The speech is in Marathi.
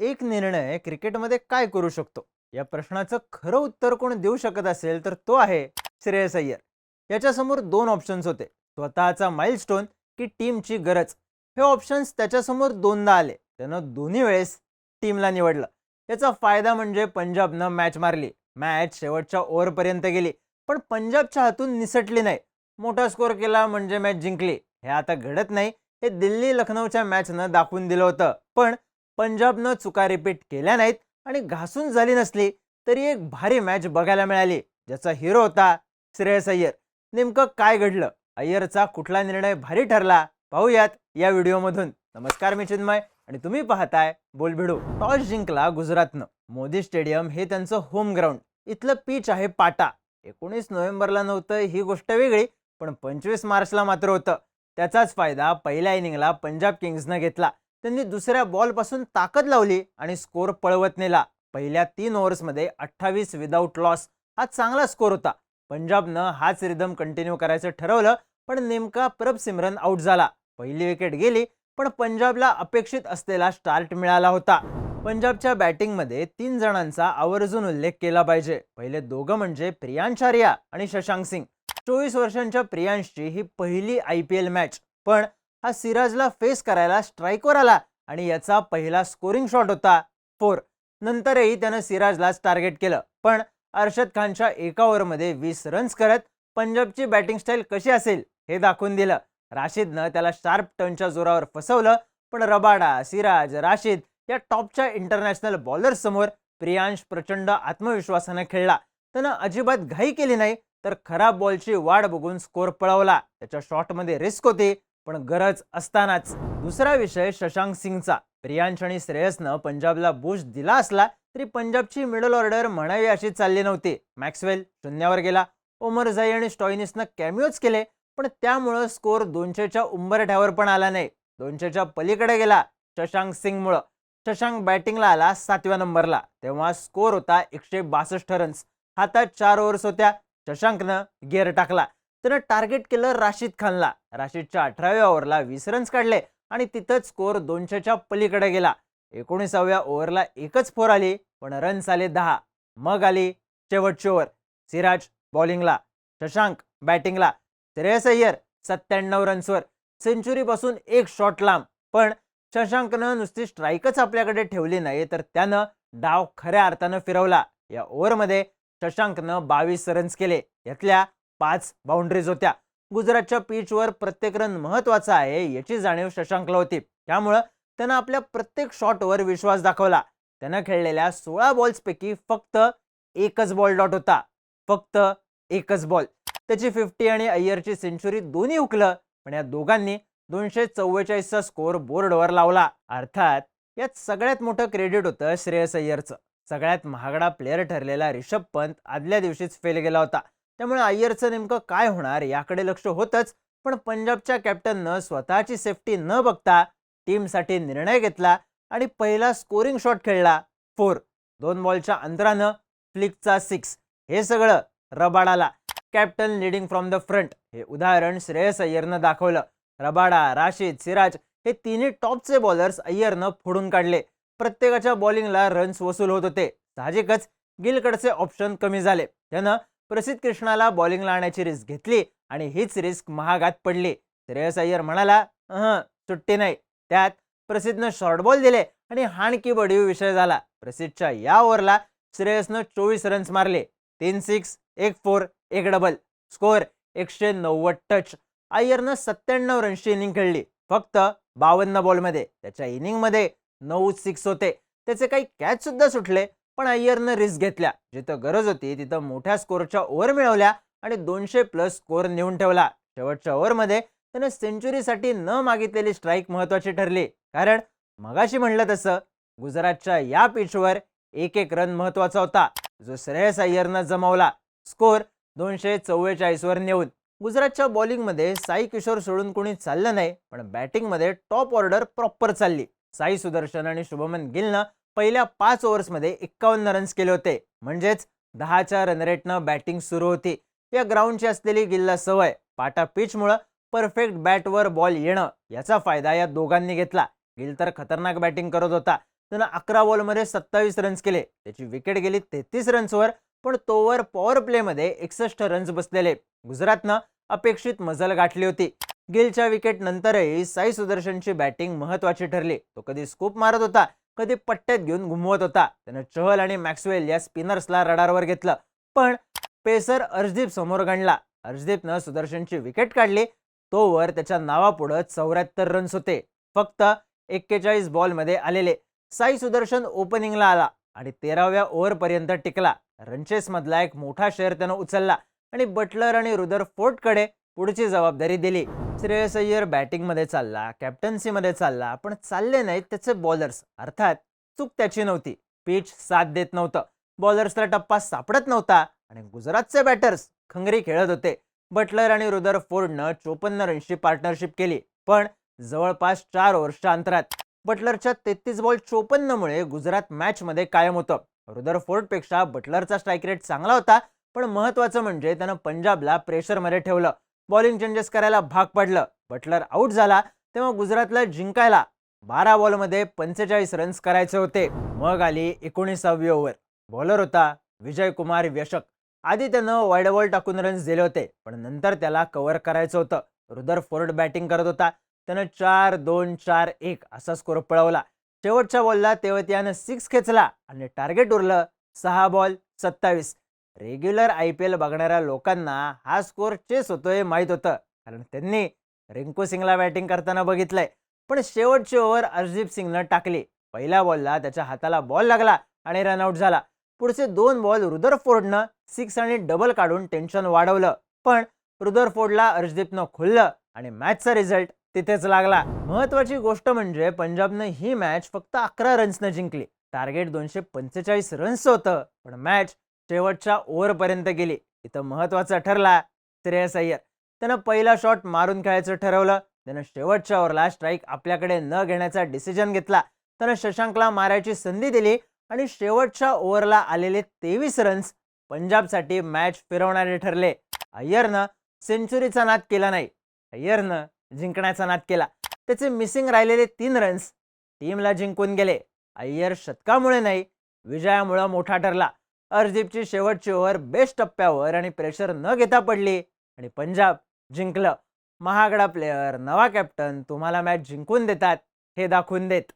एक निर्णय क्रिकेटमध्ये काय करू शकतो? या प्रश्नाचं खरं उत्तर कोण देऊ शकत असेल तर तो आहे श्रेयस अय्यर. याच्यासमोर दोन ऑप्शन्स होते. स्वतःचा माइलस्टोन की टीमची गरज. हे ऑप्शन्स त्याच्यासमोर दोनदा आले. त्यानं दोन्ही वेळेस टीमला निवडलं. याचा फायदा म्हणजे पंजाबनं मॅच मारली. मॅच शेवटच्या ओव्हरपर्यंत गेली. पण पंजाबच्या हातून निसटली नाही. मोठा स्कोअर केला म्हणजे मॅच जिंकली. हे आता घडत नाही. हे दिल्ली लखनौच्या मॅचनं दाखवून दिलं होतं. पण पंजाबनं चुका रिपीट केल्या नाहीत आणि घासून झाली नसली तरी एक भारी मॅच बघायला मिळाली ज्याचा हिरो होता श्रेयस अय्यर. नेमकं काय घडलं? अय्यरचा कुठला निर्णय भारी ठरला? पाहूयात या व्हिडिओमधून. नमस्कार मी चिन्मय आणि तुम्ही पाहताय बोलभिडू टॉस जिंकला गुजरातनं. मोदी स्टेडियम हे त्यांचं होम ग्राउंड इथलं पीच आहे पाटा. एकोणीस नोव्हेंबरला नव्हतं ही गोष्ट वेगळी पण पंचवीस मार्चला मात्र होतं. त्याचाच फायदा पहिल्या इनिंगला पंजाब किंग्सनं घेतला. त्यांनी दुसऱ्या बॉलपासून ताकद लावली आणि स्कोअर पळवत नेला. पहिल्या तीन ओव्हर्समध्ये अठ्ठावीस विदाऊट लॉस हा चांगला स्कोअर होता. पंजाबनं हाच रिदम कंटिन्यू करायचं ठरवलं पण नेमका परब सिमरन आऊट झाला. पहिली विकेट गेली पण पंजाबला अपेक्षित असलेला स्टार्ट मिळाला होता. पंजाबच्या बॅटिंगमध्ये तीन जणांचा आवर्जून उल्लेख केला पाहिजे. पहिले दोघं म्हणजे प्रियांश आर्या आणि शशांक सिंग. चोवीस वर्षांच्या प्रियांशची ही पहिली आय पी एल मॅच पण हा सिराजला फेस करायला स्ट्राईकवर आला आणि याचा पहिला स्कोरिंग शॉट होता. फोर नंतरही त्यानं सिराजलाच टार्गेट केलं. पण अर्शद खानच्या एका ओव्हरमध्ये वीस रन्स करत पंजाबची बॅटिंग स्टाईल कशी असेल हे दाखवून दिलं. राशिदनं त्याला शार्प टर्नच्या जोरावर फसवलं पण रबाडा सिराज राशिद या टॉपच्या इंटरनॅशनल बॉलर्ससमोर प्रियांश प्रचंड आत्मविश्वासानं खेळला. त्यानं अजिबात घाई केली नाही तर खराब बॉलची वाट बघून स्कोर पळवला. त्याच्या शॉटमध्ये रिस्क होती. पण गरज असतानाच. दुसरा विषय शशांक सिंगचा. प्रियांश आणि श्रेयसनं पंजाबला बूस्ट दिला असला तरी पंजाबची मिडल ऑर्डर म्हणावी अशी चालली नव्हती. मॅक्सवेल शून्यावर गेला. ओमर झाई आणि स्टॉइनिसनं कॅमिओच केले पण त्यामुळं स्कोअर दोनशेच्या उंबरठ्यावर पण आला नाही. दोनशेच्या पलीकडे गेला शशांक सिंगमुळं. शशांक बॅटिंगला आला सातव्या नंबरला. तेव्हा स्कोअर होता एकशे बासष्ट रन्स हातात चार ओव्हर्स होत्या. शशांकनं गेअर टाकला. त्यानं टार्गेट केलं राशीद खानला. राशीदच्या अठराव्या ओव्हरला वीस रन्स काढले आणि तिथंच स्कोअर दोनशेच्या पलीकडे गेला. एकोणीसाव्या ओव्हरला एकच फोर आली पण रन्स आले दहा. मग आली शेवटची ओव्हर. सिराज बॉलिंगला शशांक बॅटिंगला श्रेयस अय्यर सत्त्याण्णव रन्सवर. सेंचुरीपासून एक शॉट लांब पण शशांकनं नुसती स्ट्राईकच आपल्याकडे ठेवली नाही तर त्यानं डाव खऱ्या अर्थानं फिरवला. या ओव्हरमध्ये शशांकनं बावीस रन्स केले. यातल्या पाच बाउंड्रीज होत्या. गुजरातच्या पिचवर प्रत्येक रन महत्त्वाचा आहे याची जाणीव शशांकला होती. त्यामुळं त्यानं आपल्या प्रत्येक शॉटवर विश्वास दाखवला. त्यानं खेळलेल्या सोळा बॉल्सपैकी फक्त एकच बॉल डॉट होता. फक्त एकच बॉल. त्याची फिफ्टी आणि अय्यरची सेंचुरी दोन्ही हुकलं पण या दोघांनी दोनशे चव्वेचाळीसचा स्कोअर बोर्डवर लावला. अर्थात यात सगळ्यात मोठं क्रेडिट होतं श्रेयस अय्यरचं. सगळ्यात महागडा प्लेअर ठरलेला रिषभ पंत आदल्या दिवशीच फेल गेला होता. त्यामुळे अय्यरचं नेमकं काय होणार याकडे लक्ष होतंच पण पंजाबच्या कॅप्टननं स्वतःची सेफ्टी न बघता टीमसाठी निर्णय घेतला आणि पहिला स्कोरिंग शॉट खेळला. फोर दोन बॉलच्या अंतरानं फ्लिकचा सिक्स हे सगळं रबाडाला. Captain leading from the front हे उदाहरण श्रेयस अय्यरनं दाखवलं. रबाडा राशीद सिराज हे तिन्ही टॉपचे बॉलर्स अय्यरनं फोडून काढले. प्रत्येकाच्या बॉलिंगला रन्स वसूल होत होते. साहजिकच गिलकडचे ऑप्शन कमी झाले. त्यानं प्रसिद्ध कृष्णाला बॉलिंगला आणण्याची रिस्क घेतली आणि हीच रिस्क महागात पडली. श्रेयस अय्यर म्हणाला अह सुट्टी नाही. त्यात प्रसिद्धनं शॉर्ट बॉल दिले आणि हाणकी बडीव विषय झाला. प्रसिद्धच्या या ओव्हरला श्रेयसनं चोवीस रन्स मारले. तीन सिक्स एक फोर एक डबल स्कोअर एकशे नव्वद टच अय्यरनं सत्त्याण्णव रन्सची इनिंग खेळली. फक्त बावन्न बॉलमध्ये त्याच्या इनिंगमध्ये नऊ सिक्स होते. त्याचे काही कॅच सुद्धा सुटले. पण अय्यरनं रिस्क घेतल्या. जिथं गरज होती तिथं मोठ्या स्कोअरच्या ओव्हर मिळवल्या आणि दोनशे प्लस स्कोअर नेऊन ठेवला. शेवटच्या ओव्हरमध्ये त्यानं सेंचुरीसाठी न मागितलेली स्ट्राईक महत्वाची ठरली. कारण मगाशी म्हणलं तसं गुजरातच्या या पिचवर एक एक रन महत्त्वाचा होता. जो श्रेयस अय्यरनं जमवला. स्कोअर दोनशे चव्वेचाळीसवर नेऊन. गुजरातच्या बॉलिंगमध्ये साई किशोर सोडून कोणी चाललं नाही पण बॅटिंगमध्ये टॉप ऑर्डर प्रॉपर चालली. साई सुदर्शन आणि शुभमन गिलनं पहिल्या पाच ओव्हर्समध्ये एक्कावन्न रन्स केले होते. म्हणजेच दहाच्या रनरेटनं बॅटिंग सुरू होती. या ग्राउंडची असलेली गिलला सवय पाटा पिचमुळं परफेक्ट बॅटवर बॉल येणं याचा फायदा या दोघांनी घेतला. गिल तर खतरनाक बॅटिंग करत होता. त्यानं अकरा बॉलमध्ये सत्तावीस रन्स केले. त्याची विकेट गेली तेहतीस रन्सवर पण तोवर पॉवर प्लेमध्ये एकसष्ट रन्स बसलेले. गुजरातनं अपेक्षित मजल गाठली होती. गिलच्या विकेट नंतरही साई सुदर्शनची बॅटिंग महत्वाची ठरली. तो कधी स्कूप मारत होता. कधी पट्ट्यात घेऊन घुमवत होता. त्यानं चहल आणि मॅक्सवेल या स्पिनर्सला रडारवर घेतलं. पण पेसर अर्शदीप समोर गणला. अर्शदीपनं सुदर्शनची विकेट काढली. तोवर त्याच्या नावापुढं चौऱ्याहत्तर रन्स होते. फक्त एक्केचाळीस बॉलमध्ये आलेले. साई सुदर्शन ओपनिंगला आला आणि तेराव्या ओव्हरपर्यंत टिकला. रनचेसमधला एक मोठा शेअर त्यानं उचलला आणि बटलर आणि रुदर फोर्टकडे पुढची जबाबदारी दिली. श्रेयस अय्यर बॅटिंगमध्ये चालला कॅप्टन्सीमध्ये चालला पण चालले नाहीत त्याचे बॉलर्स. अर्थात चूक त्याची नव्हती. पिच साथ देत नव्हतं. बॉलर्सला टप्पा सापडत नव्हता आणि गुजरातचे बॅटर्स खंगरी खेळत होते. बटलर आणि रुदर फोर्डनं चोपन्न रनची पार्टनरशिप केली पण जवळपास चार ओव्हर्सच्या अंतरात. बटलरच्या तेहतीस बॉल चोपन्नमुळे गुजरात मॅचमध्ये कायम होतं. रुदर फोर्डपेक्षा बटलरचा स्ट्राईक रेट चांगला होता पण महत्वाचं म्हणजे त्यानं पंजाबला प्रेशरमध्ये ठेवलं. बॉलिंग चेंजेस करायला भाग पडलं. बटलर आऊट झाला तेव्हा गुजरातला जिंकायला बारा बॉलमध्ये पंचेचाळीस रन्स करायचे होते. मग आली एकोणीसावी ओव्हर. बॉलर होता विजय कुमार व्यशक आधी त्यानं वाईड बॉल टाकून रन्स दिले होते पण नंतर त्याला कव्हर करायचं होतं. रुदर फोर्ड बॅटिंग करत होता. त्यानं चार दोन चार एक असा स्कोर पळवला. शेवटच्या बॉलला तेव्हा त्यानं सिक्स खेचला आणि टार्गेट उरलं सहा बॉल सत्तावीस. रेग्युलर आय पी एल बघणाऱ्या लोकांना हा स्कोर चेस होतोय माहीत होतं. कारण त्यांनी रिंकू सिंगला बॅटिंग करताना बघितलंय. पण शेवटची ओव्हर अर्शदीप सिंगनं टाकली. पहिल्या बॉलला त्याच्या हाताला बॉल लागला आणि रनआउट झाला. पुढचे दोन बॉल रुदरफोर्डनं सिक्स आणि डबल काढून टेन्शन वाढवलं. पण रुदरफोर्डला अर्शदीपनं खुललं आणि मॅचचा रिझल्ट तिथेच लागला. महत्वाची गोष्ट म्हणजे पंजाबनं ही मॅच फक्त अकरा रन्सनं जिंकली. टार्गेट दोनशे पंचेचाळीस रन्स होतं. पण मॅच शेवटच्या ओव्हरपर्यंत गेली. इथं महत्त्वाचा ठरला श्रेयस अय्यर. त्यानं पहिला शॉट मारून खेळायचं ठरवलं. त्यानं शेवटच्या ओव्हरला स्ट्राईक आपल्याकडे न घेण्याचा डिसिजन घेतला. त्यानं शशांकला मारायची संधी दिली आणि शेवटच्या ओव्हरला आलेले तेवीस रन्स पंजाबसाठी मॅच फिरवणारे ठरले. अय्यरनं सेंचुरीचा नाद केला नाही. अय्यरनं जिंकण्याचा नाद केला. त्याचे मिसिंग राहिलेले तीन रन्स टीमला जिंकून गेले. अय्यर शतकामुळे नाही विजयामुळं मोठा ठरला. अर्जिबची शेवटची ओव्हर बेस्ट टप्प्यावर आणि प्रेशर न घेता पडली आणि पंजाब जिंकलं. महागडा प्लेअर नवा कॅप्टन तुम्हाला मॅच जिंकून देतात हे दाखवून देत.